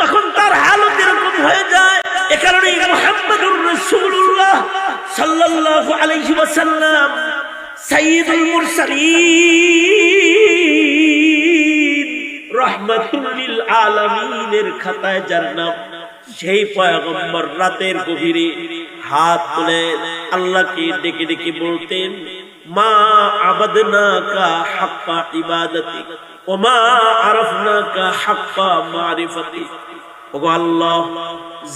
তখন তার হালত এরকম হয়ে যায়? এ কারণে মুহাম্মদুর সাল্লাল্লাহু আলাইহি ওয়াসাল্লাম মুরসালিন রহমাতুল লিল আলামিনের খাতায় যার নাম, সেই পয়গম্বর রাতের গভীরে হাত তুলে আল্লাহকে ডেকে ডেকে বলতেন, মা আবাদনা কা হাক্কা ইবাদতি, ওমা আরফনা কা হাক্কা মারিফতি।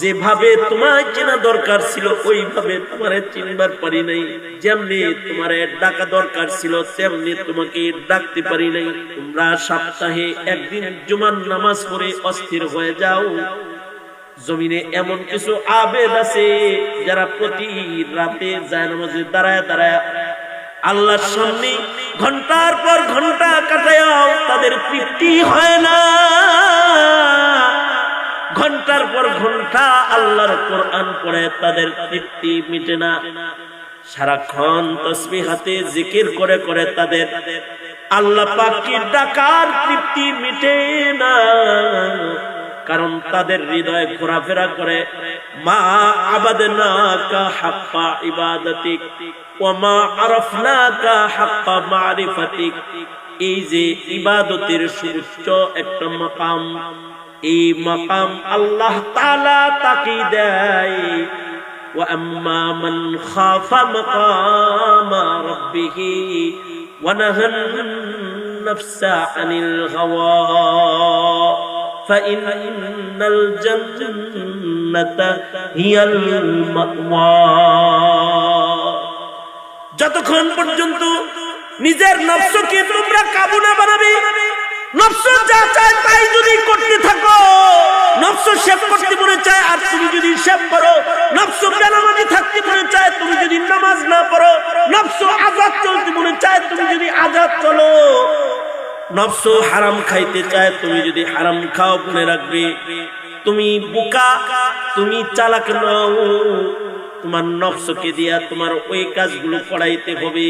যেভাবে তোমার চেনা দরকার ছিল, ওইভাবে তোমারে চিনবার পারি নাই। যেমনি তোমার ডাকা দরকার ছিল, তেমনি তোমাকে ডাকতে পারি নাই। তোমরা সপ্তাহে একদিন জুমার নামাজ পড়ে অস্থির হয়ে যাও। জমিনে এমন কিছু আবেদ আছে, যারা প্রতি রাতে যায় দাঁড়ায় দাঁড়ায় আল্লাহর সামনে ঘণ্টার পর ঘণ্টা কাটায়াও তাদের তৃপ্তি হয় না। ঘণ্টার পর ঘণ্টা আল্লাহর কোরআন পড়ে, তাদের তৃপ্তি মিটে না। সারাক্ষণ তসবি হাতে জিকির করে করে তাদের আল্লাহ পাকির ডাকার তৃপ্তি মিটে না। কারণ তাদের হৃদয় ঘোরাফেরা করে, মা আবাদনা কা হাক্কা ইবাদতিক ওমা আরফনা কা হাক্কা মারিফাতিক। এই যে ইবাদতের সুউচ্চ একটা মাকাম এই মাকাম আল্লাহ তাআলা তাকে দেয় واما من خاف مقام ربه ونهى النفس عن الهوى فإن الجنة هي المأوى যতক্ষণ পর্যন্ত নিজের নফসকে তোমরা কাবু না বানাবে নফস যা চায় তাই যদি করতে থাকো। নফস শেভ করতে মনে চায়, আর তুমি যদি শেভ করো। নফস বেনামাজি থাকতে মনে চায়, তুমি যদি নামাজ না পড়ো। নফস আজাদ চলতে মনে চায়, তুমি যদি আজাদ চলো। নফস হারাম খাইতে চায়, তুমি যদি হারাম খাও মনে রাখবে। তুমি বোকা, তুমি চালাক নও। তোমার নফসকে দিয়া তোমার ওই কাজগুলো করাইতে হবে।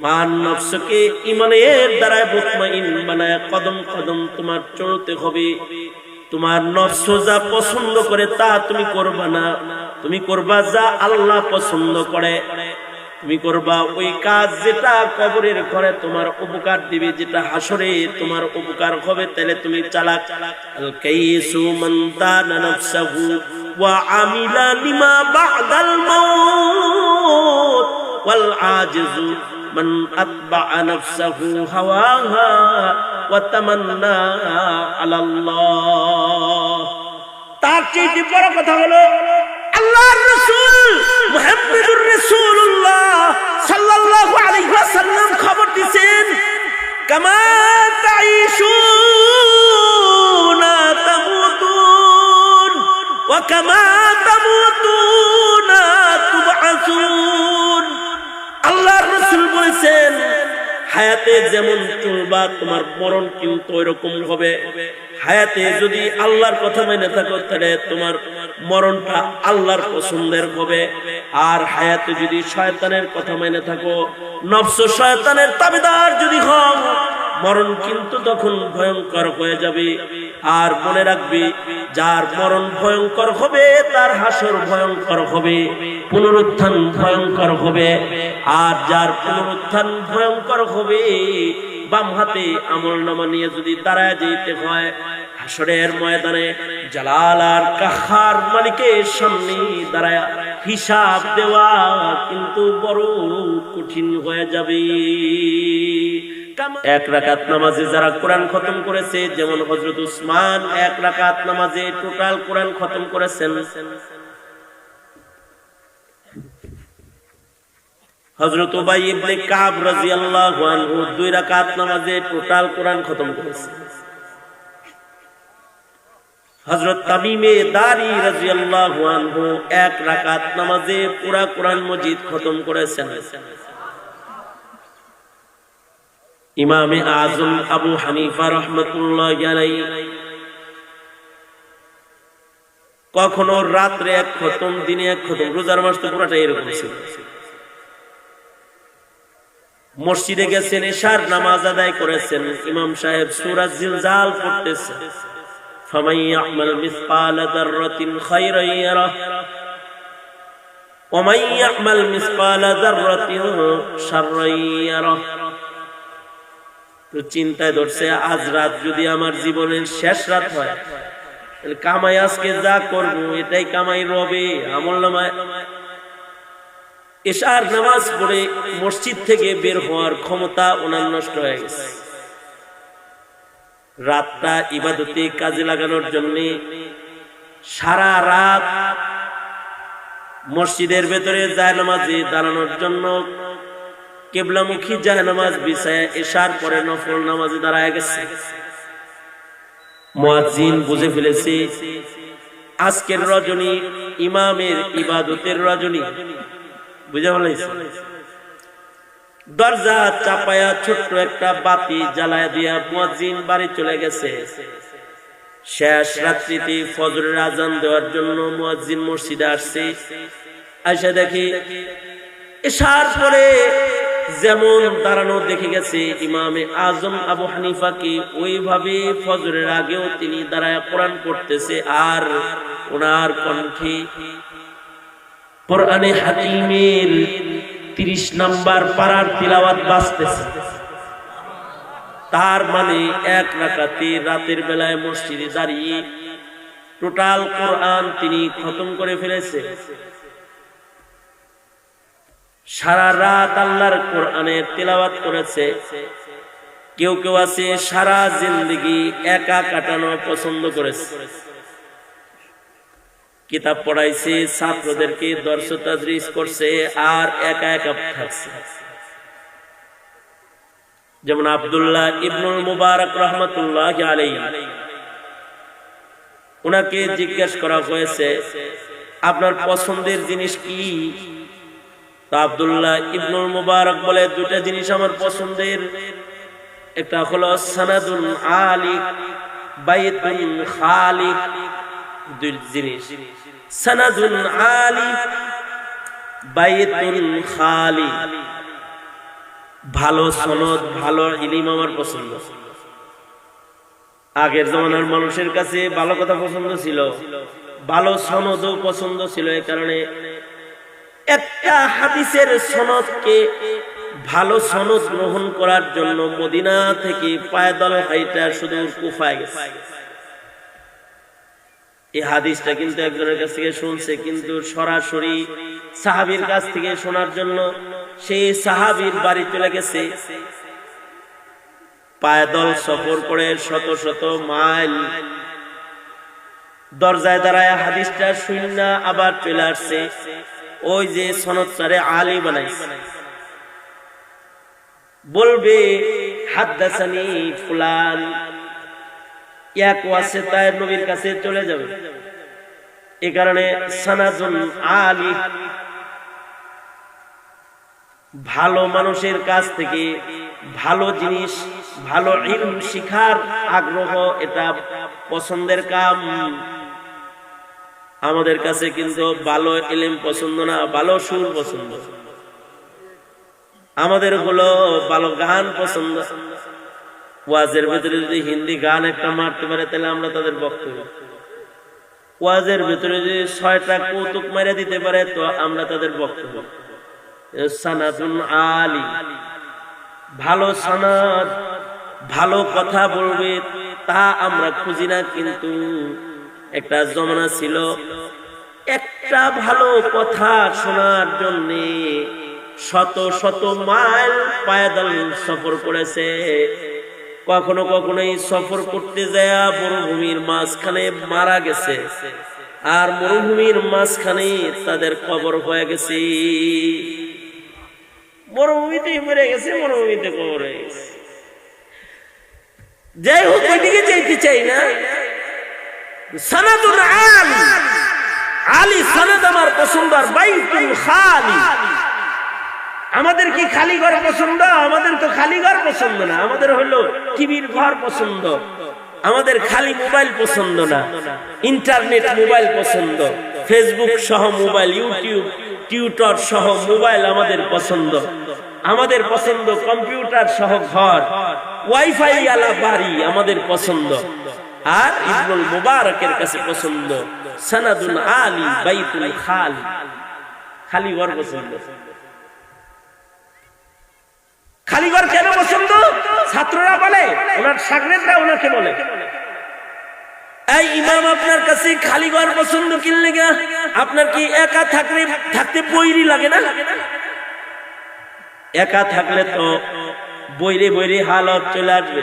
তোমার নফসকে ইমানের দ্বারায় মুতমাইন বানায়, কদম কদম তোমার চলতে হবে। তোমার নফস যা পছন্দ করে তা তুমি করবা না। তুমি করবা যা আল্লাহ পছন্দ করে। তুমি করবা ওই কাজ যেটা কবরের ঘরে তোমার উপকার দিবে, যেটা হাসরে তোমার উপকার হবে, তাহলে তুমি চালাক। আল কাইসু মান দানা নাফসাহু ওয়া আমিলা লিমা বাদাল মাউত ওয়াল আজিজু। মান আতবা নাফসাহু হাওয়াহা ওয়া তামান্না আলাল্লাহ তার চেয়ে বড় কথা হলো, আল্লাহর রাসূল মুহাম্মদুর রাসূলুল্লাহ সাল্লাল্লাহু আলাইহি ওয়াসাল্লাম খবর দিবেন কামা তাইশুনা তামুতুন, ওয়া কামা তামুতুনা তুবআসুন। আল্লাহর রাসূল বলেছেন, হায়াতে যেমন চলবা, তোমার মরণ কিন্তু ওইরকম হবে। হায়াতে যদি আল্লাহর কথা মেনে থাকো, তাহলে তোমার মরণটা আল্লাহর পছন্দের হবে। আর হায়াতে যদি শয়তানের কথা মেনে থাকো শয়তানের তাবেদার যদি হও, মরণ কিন্তু তখন ভয়ঙ্কর হয়ে যাবে। আর মনে রাখবে, যার মরণ ভয়ঙ্কর হবে, তার হাসর ভয়ঙ্কর হবে। পুনরুত্থান ভয়ঙ্কর হবে। আর যার পুনরুত্থান ভয়ঙ্কর হবে, বাম হাতে আমল নামা নিয়ে যদি দাঁড়ায় যেতে হয়, হাসরের ময়দানে জালাল আর কাহার মালিকের সামনে দাঁড়ায় হিসাব দেওয়া কিন্তু বড় কঠিন হয়ে যাবে। এক রাকাত নামাজে যারা কোরআন খতম করেছে, যেমন হজরত উসমান, এক রাকাত নামাজে টোটাল কোরআন খতম করেছেন। হজরত উবাই ইবনে কাব রাদিয়াল্লাহু আনহু দুই রাকাত নামাজে টোটাল কোরআন খতম হযরত তামিমে দারি রাদিয়াল্লাহু আনহু এক রাকাত নামাজে কোরআন মজিদ খতম করেছেন। আবু হানিফা রহমতুল্লাহ আলাইহি কখনো রাত্রে এক খতম, দিনে এক খতম, রোজার মাস তো পুরাটা এরকম ছিল। মসজিদে গেছেন, এশার নামাজ আদায় করেছেন, ইমাম সাহেব সুরাজ জিলজাল পড়তেছে। ফামাই ইয়ামাল মিসকাল দাররাতিন খায়রান ইয়ারা দাররাতিন তো চিন্তায় ধরছে, আজ রাত যদি আমার জীবনের শেষ রাত হয়, তাহলে কামাই আজকে যা করব, এটাই কামাই রবে, আমল নামায় এশার নামাজ পড়ে মসজিদ থেকে বের হওয়ার ক্ষমতা ওনার নষ্ট হয়ে গেছে। রাতটা ইবাদতে কাজে লাগানোর জন্য সারা রাত মসজিদের ভেতরে যায় নামাজে দাঁড়ানোর জন্য কেবলামুখী যায় নামাজ বিছায় এশার পরে নফল নামাজে দাঁড়ায় গেছে। মুয়াজ্জিন বুঝে ফেলেছে, আজকের রজনী, ইমামের ইবাদতের রজনী। দরজা চাপায়া ছোট্ট একটা বাতি জ্বালায় দিয়া মুয়াজ্জিন বাড়ি চলে গেছে। শেষ রাত্রিতে ফজরের আজান দেওয়ার জন্য মুয়াজ্জিন মসজিদে আসছে। আয়সা দেখি পরে যেমন দাঁড়ানো দেখে গেছে, ইমামে আজম আবু হানিফাকে ওইভাবে ফজরের আগেও তিনি দাঁড়ায় কোরআন করতেছে আর ওনার কণ্ঠে কোরআনে হাকিমের তিরিশ নাম্বার পাড়ার তিলাওয়াত বাঁচতেছে তার মানে এক রাকাতে রাতের বেলায় মসজিদে দাঁড়িয়ে টোটাল কোরআন তিনি খতম করে ফেলেছে। সারা রাত আল্লাহর কোরআনের তেলাওয়াত করেছে। কেউ কেউ আছে সারা জিন্দগি একা কাটানো পছন্দ করেছে। কিতাব পড়াইছে, ছাত্রদেরকে দর্শ তাদরিস করছে আর একা একা থাকছে। যেমন আব্দুল্লাহ ইবনুল মুবারক রহমতুল্লাহ আলাই ওনাকে জিজ্ঞেস করা হয়েছে, আপনার পছন্দের জিনিস কি? আব্দুল্লাহ ইবনুল মুবারক বলে দুটা জিনিস আমার পছন্দের। একটা হলো সানাদুন আলিক, বাইতুন খালিক দুই জিনিস সানাদুন আলিক বাইতুন খালিক ভালো সনদ, ভালো ইলিম আমার পছন্দ। আগের জমানার মানুষের কাছে ভালো কথা পছন্দ ছিল। ভালো সনদও পছন্দ ছিল এই কারণে একটা হাদিসের সনদকে ভালো সনদ গ্রহণ করার জন্য মদিনা থেকে পায়দল হাইটা শুধু কুফায় গেছে। এই হাদিসটা কিন্তু একজনের কাছ থেকে শুনছে, কিন্তু সরাসরি সাহাবির কাছ থেকে শোনার জন্য সেই সাহাবির বাড়ি চলে গেছে। পায়দল সফর করে শত শত মাইল দরজায় দাঁড়ায়, হাদিসটা শূন্য আবার চলে আসছে। ওই যে সনদ চারে আলী বানাইছে। বলবে, হাদ্দাসানি ফুলান। এক ওয়াসে তাই নবীর কাছে চলে যাবে। এ কারণে সানাজুন আলী ভালো মানুষের কাছ থেকে ভালো জিনিস, ভালো শিখার আগ্রহ এটা পছন্দের কাম। আমাদের কাছে কিন্তু ভালো ইলিম পছন্দ না, ভালো সুর পছন্দ। আমাদের হলো ভালো গান পছন্দ। ওয়াজের ভেতরে যদি হিন্দি গান একটা মারতে পারে, তাহলে আমরা তাদের বক্তব্য ওয়াজের ভেতরে যদি ছয়টা কৌতুক মেরে দিতে পারে, তো আমরা তাদের বক্তব্য সানাতুন আলী। ভালো সানাদ, ভালো কথা বলবে, তা আমরা খুঁজি না, কিন্তু একটা জমানা ছিল, একটা ভালো কথা শোনার জন্য শত শত মাইল পায়দল সফর করেছে। কখনো কখনো এই সফর করতে যায়, মরুভূমির মাঝখানে মারা গেছে। আর মরুভূমির মাঝখানে তাদের কবর হয়ে গেছে। মরুভূমিতে মরে গেছে, মরুভূমিতে কবর হয়ে গেছে। যাই হোক, ওইদিকে যেতে চাই না। আমার পছন্দ আমাদের কি খালি ঘর পছন্দ? আমাদের তো খালি ঘর পছন্দ না। আমাদের হলো টিভির ঘর পছন্দ। আমাদের খালি মোবাইল পছন্দ না। ইন্টারনেট মোবাইল পছন্দ। ফেসবুক সহ মোবাইল, ইউটিউব, টিউটর সহ মোবাইল আমাদের পছন্দ। আমাদের পছন্দ কম্পিউটার সহ ঘর। ওয়াইফাই আলা বাড়ি আমাদের পছন্দ। আর ইবনুল মুবারকের কাছে পছন্দ। সানাদুন আলী বাইতুল খালি। খালি ঘর পছন্দ। খালি ঘর কেন পছন্দ? ছাত্ররা বলে, ওনার সাগরেদরা ওনাকে বলে। এই ইমাম আপনার কাছে খালি ঘর পছন্দ কিনলে গা আপনার কি একা থাকলে, থাকতে বইরি লাগে না? একা থাকলে তো বইরে বইরে হালত চলে আসবে।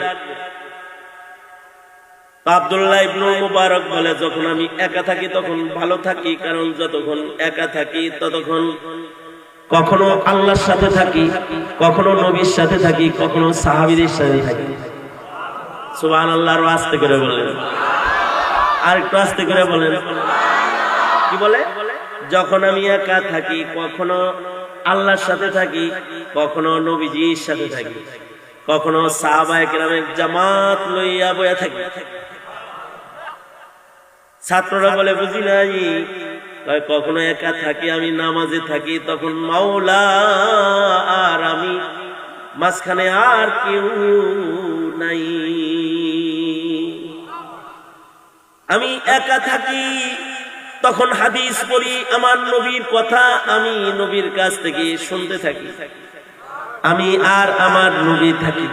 আব্দুল্লাহ ইবনু মুবারক বলে, যখন আমি একা থাকি তখন ভালো থাকি, কারণ যতক্ষণ একা থাকি ততক্ষণ কখনো আল্লাহর সাথে থাকি, কখনো নবীর সাথে থাকি, কখনো সাহাবীদের সাথে থাকি। সুবহান আল্লাহর আস্তে করে বলেন। আর একটু আস্তে করে বলেন। কি বলে? যখন আমি একা থাকি, কখনো আল্লাহর সাথে থাকি, কখনো নবীজির সাথে থাকি, কখনো সাহাবায়ে কেরামের জামাত লইয়া বয়া থাকি। ছাত্ররা বলে, বুঝি নাই? কখনো একা থাকি, আমি নামাজে থাকি, তখন মাওলা আর আমি মাঝখানে আর কেউ নাই। আমি একা থাকি, তখন হাদিস পড়ি আমার নবীর কথা আমি নবীর কাছ থেকে শুনতে থাকি। আমি আর আমার নবী থাকি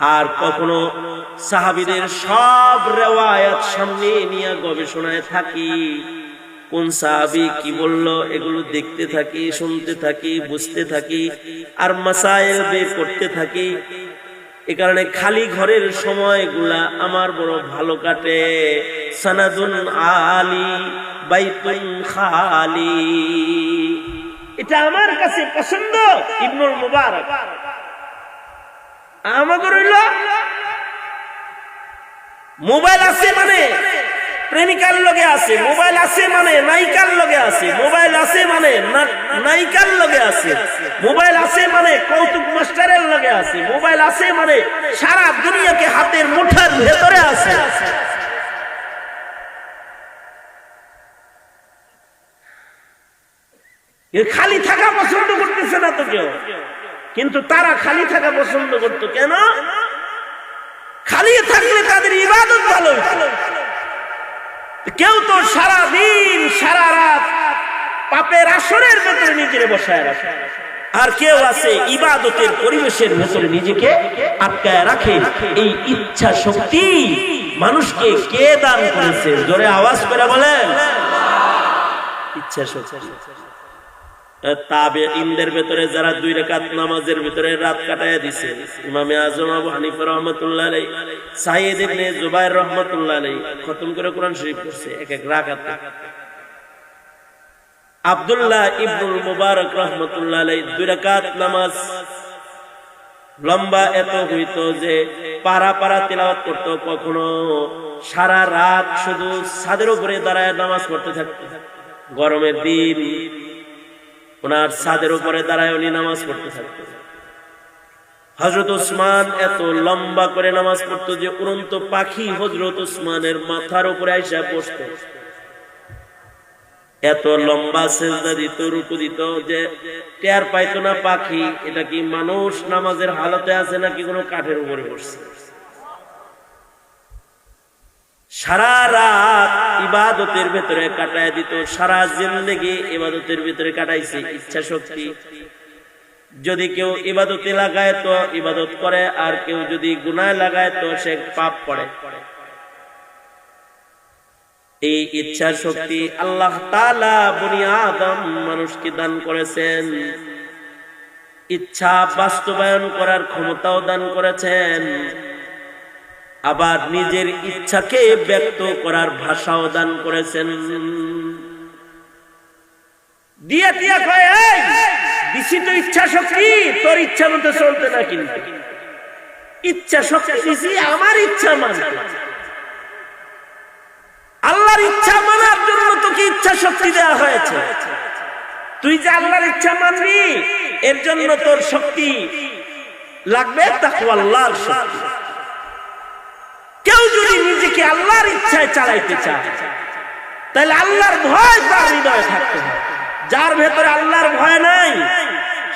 আর কখনো সাহাবিদের সব রেওয়ায়াত সামনে নিয়ে গবেষণায় থাকি। কোন সাহাবি কি বলল, এগুলো দেখতে থাকি, শুনতে থাকি, বুঝতে থাকি, আর মাসাইল বের করতে থাকি। এ কারণে খালি ঘরের সময়গুলা আমার বড় ভালো কাটে। সানাদুন আলী, বাইতুন খালি। এটা আমার কাছে পছন্দ, ইবনুল মুবারক। আমাকে রইল মোবাইল আছে মানে প্রেমিকার লগে আছে, মোবাইল আছে মানে নায়িকার লগে আছে, মোবাইল আছে মানে নায়িকার লগে আছে, মোবাইল আছে মানে কৌতুক মাস্টারের লগে আছে, মোবাইল আছে মানে সারা দুনিয়াকে হাতের মুঠার ভেতরে আছে। খালি থাকা পছন্দ করতেছে না তো কেউ? কিন্তু তারা খালি থাকা পছন্দ করতো কেন? খালি থাকলে তাদের ইবাদত ভালো। কেউ তো সারা দিন সারা রাত পাপের আসরের ভেতরে নিজের বসায় রাখে। আর কেউ আছে ইবাদতের পরিবেশের ভেতরে নিজেকে আটকায় রাখে। এই ইচ্ছা শক্তি মানুষকে কে দান করেছে? জোরে আওয়াজ করে বলেন। ইচ্ছা শক্তি। তাবে ভেতরে যারা দুই রেখাত নামাজের ভিতরে রাত দিছে, ইমামে আজম আবু রহমতুল্লাহ আলাই ইবনে জুবাইর রহমতুল্লাহ আলাই খতম করে কোরআন শরীফ পড়ছে এক এক রাকাত। আব্দুল্লাহ ইবনুল মুবারক রহমতুল্লাহ আলাই দুই নামাজ লম্বা এত হইতো যে পারা পারা তেলাওয়াত করতো কখনো। সারা রাত শুধু ছাদের উপরে দাঁড়ায় নামাজ পড়তে থাকতো। গরমের দিন ওনার ছাদের উপরে দাঁড়ায় উনি নামাজ পড়তে থাকতেন। হজরত উসমান এত লম্বা করে নামাজ পড়তো যে উড়ন্ত পাখি হজরত উসমানের মাথার উপরে আইসা বসত। এত লম্বা সেজদা দিত, রুকু দিত যে টের পাইতো না পাখি, এটা কি মানুষ নামাজের হালতে আছে নাকি কোনো কাঠের উপরে বসছে? সারা রাত ইবাদতের ভেতরে কাটায় দিত, সারা জিন্দগি ইবাদতের ভিতরে কাটাইছে, ইচ্ছা শক্তি। যদি কেউ ইবাদতে লাগায় তো ইবাদত করে, আর কেউ যদি গুনায় লাগায় তো সে পাপ করে। এই ইচ্ছা শক্তি আল্লাহ তাআলা বনি আদম মানুষকে দান করেছেন। ইচ্ছা বাস্তবায়ন করার ক্ষমতাও দান করেছেন। আবার নিজের ইচ্ছাকে ব্যক্ত করার ভাষাও দান করেছেন। আল্লাহর ইচ্ছা তোকে ইচ্ছা শক্তি দেওয়া তুই যে আল্লাহর ইচ্ছা মানবি, এর জন্য তোর শক্তি লাগবে তাকওয়া আল্লাহর শক্তি। কেউ যদি নিজেকে আল্লাহর ইচ্ছায় চালাইতে চায়, তাহলে আল্লাহর ভয় তার হৃদয়ে থাকতে হবে। যার ভেতরে আল্লাহর ভয় নাই,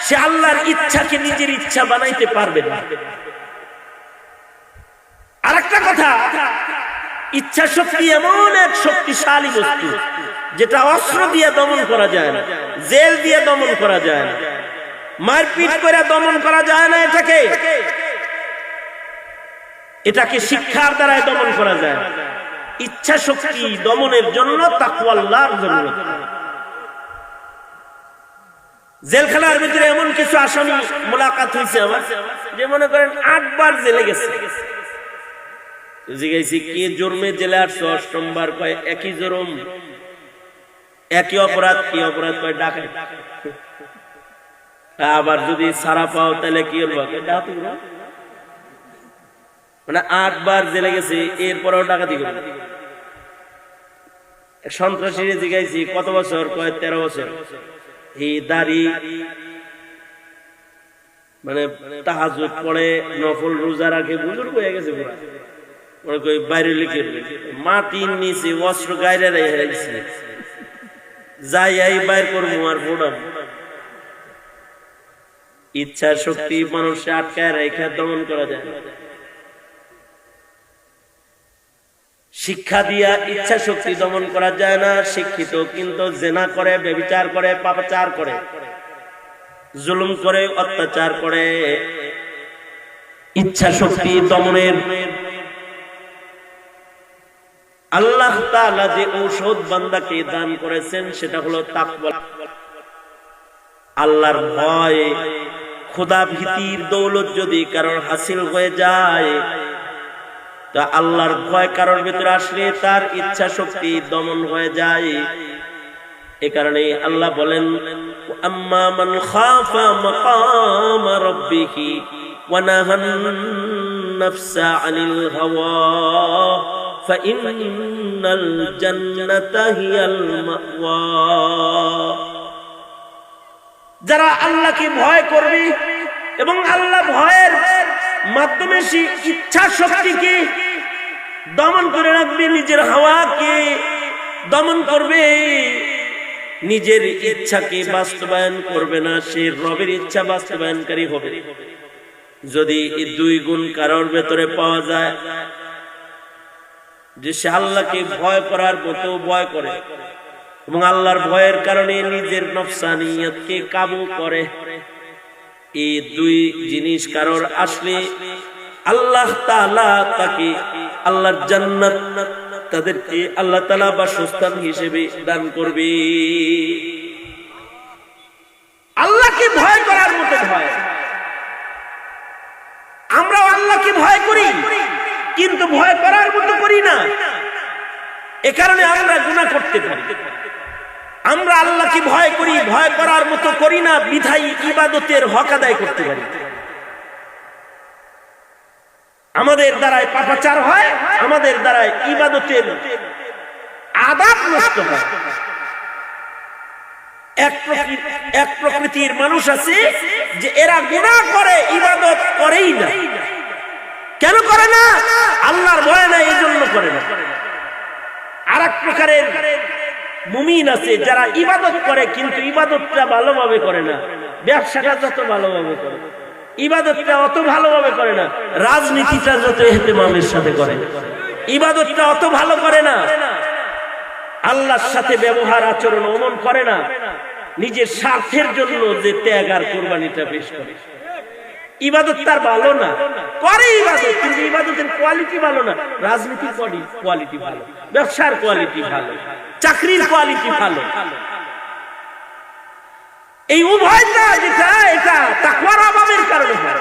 সে আল্লাহর ইচ্ছাকে নিজের ইচ্ছা বানাইতে পারবে না। আরেকটা কথা, ইচ্ছা শক্তি এমন এক শক্তিশালী বস্তু, যেটা অস্ত্র দিয়ে দমন করা যায় না, জেল দিয়ে দমন করা যায় না, মারপিট করে দমন করা যায় না এটাকে। এটাকে শিক্ষার দ্বারাই দমন করা যায়। ইচ্ছা শক্তি দমনের জন্য তাকুয়াল্লাহর জন্য। জেলখানার ভিতরে এমন কিছু আসামি মোলাকাত হয়েছে আমার, যে মনে করেন আটবার জেলে গেছে। জিজ্ঞাসি কি জন্মে জেলে আসছো? অষ্টমবার কয়, একই জরম। একই অপরাধ, কি অপরাধ? কয়, ডাকে। আবার যদি সারা পাও, তাহলে কি করো। মানে আটবার জেলে গেছে, এরপরেও ডাকাতি সন্ত্রাসী জিজ্ঞাসি কত বছর? তেরো বছর। এই দাড়ি মানে পড়ে, নফল রোজা রাখে হয়ে গেছে করি বাইরে লিখে মাটির নিচে অস্ত্র গাইরে রেখেছে যাই, এই বাইর করব আর ইচ্ছা শক্তি মানুষে আটকায় রেখে দমন করা যায়। শিক্ষা দিয়া ইচ্ছা শক্তি দমন করা যায় না, শিক্ষিত কিন্তু জেনা করে বেবিচার করে, পাপাচার করে, জুলুম করে, অত্যাচার করে। ইচ্ছা শক্তি দমনের আল্লাহ তাআলা যে ঔষধ বান্দাকে দান করেছেন, সেটা হলো তাকওয়া। আল্লাহর ভয় খোদা ভীতির দৌলত যদি কারোর হাসিল হয়ে যায় তা আল্লাহর ভয় কারোর ভিতরে আসলে তার ইচ্ছা শক্তি দমন হয়ে যায়। এ কারণে আল্লাহ বলেন আম্মা মান যারা আল্লাহকে ভয় করবে এবং আল্লাহ ভয়ের মাধ্যমে সে ইচ্ছা শক্তিকে দমন করে রাখবে নিজের হাওয়াকে, দমন করবে। নিজের ইচ্ছাকে বাস্তবায়ন করবে না, সে রবের ইচ্ছা বাস্তবায়নকারী হবে। যদি এই দুই গুণ কারোর ভেতরে পাওয়া যায়, যে সে আল্লাহকে ভয় করার মতো ভয় করে এবং আল্লাহর ভয়ের কারণে নিজের নফসানিয়তকে কাবু করে, এই দুই জিনিস কারোর আসলে আল্লাহ তাকে আল্লাহর জান্নাত তাদেরকে আল্লাহ তাআলা বাসস্থান হিসেবে দান করবে। আল্লাহকে ভয় করার মতো ভয়। আমরা আল্লাহকে ভয় করি, কিন্তু ভয় করার মতো করি না। এ কারণে আমরা গুনাহ করতে পারি। আমরা আল্লাহকে ভয় করি, ভয় করার মতো করি না বিধাই ইবাদতের হক আদায় করতে পারি। আমাদের দ্বারায় পাপাচার হয়, আমাদের দ্বারায় ইবাদতের আদাব নষ্ট হয়। এক প্রকৃতির মানুষ আছে যে এরা গুনাহ করে, ইবাদত করেই না। কেন করে না? আল্লাহর ভয় না এই জন্য করে না। আর এক প্রকারের মুমিন আছে যারা ইবাদত করে, কিন্তু ইবাদতটা ভালোভাবে করে না। ব্যবসাটা যত ভালোভাবে করে। ইবাদতটা অত ভালোভাবে করে না, রাজনীতিটা যত এহতেমামের সাথে করে। ইবাদতটা অত ভালো করে না, আল্লাহর সাথে ব্যবহার, আচরণ, অমন করে না, নিজের স্বার্থের জন্য যে ত্যাগ আর কোরবানিটা পেশ করে। ইবাদত তার ভালো না, করে ইবাদত, কিন্তু ইবাদতের কোয়ালিটি ভালো না। রাজনীতির কোয়ালিটি ভালো, ব্যবসার কোয়ালিটি ভালো, চাকরির কোয়ালিটি ভালো। এই উভয় এটা এটা তাকুয়ার অভাবের কারণে হয়।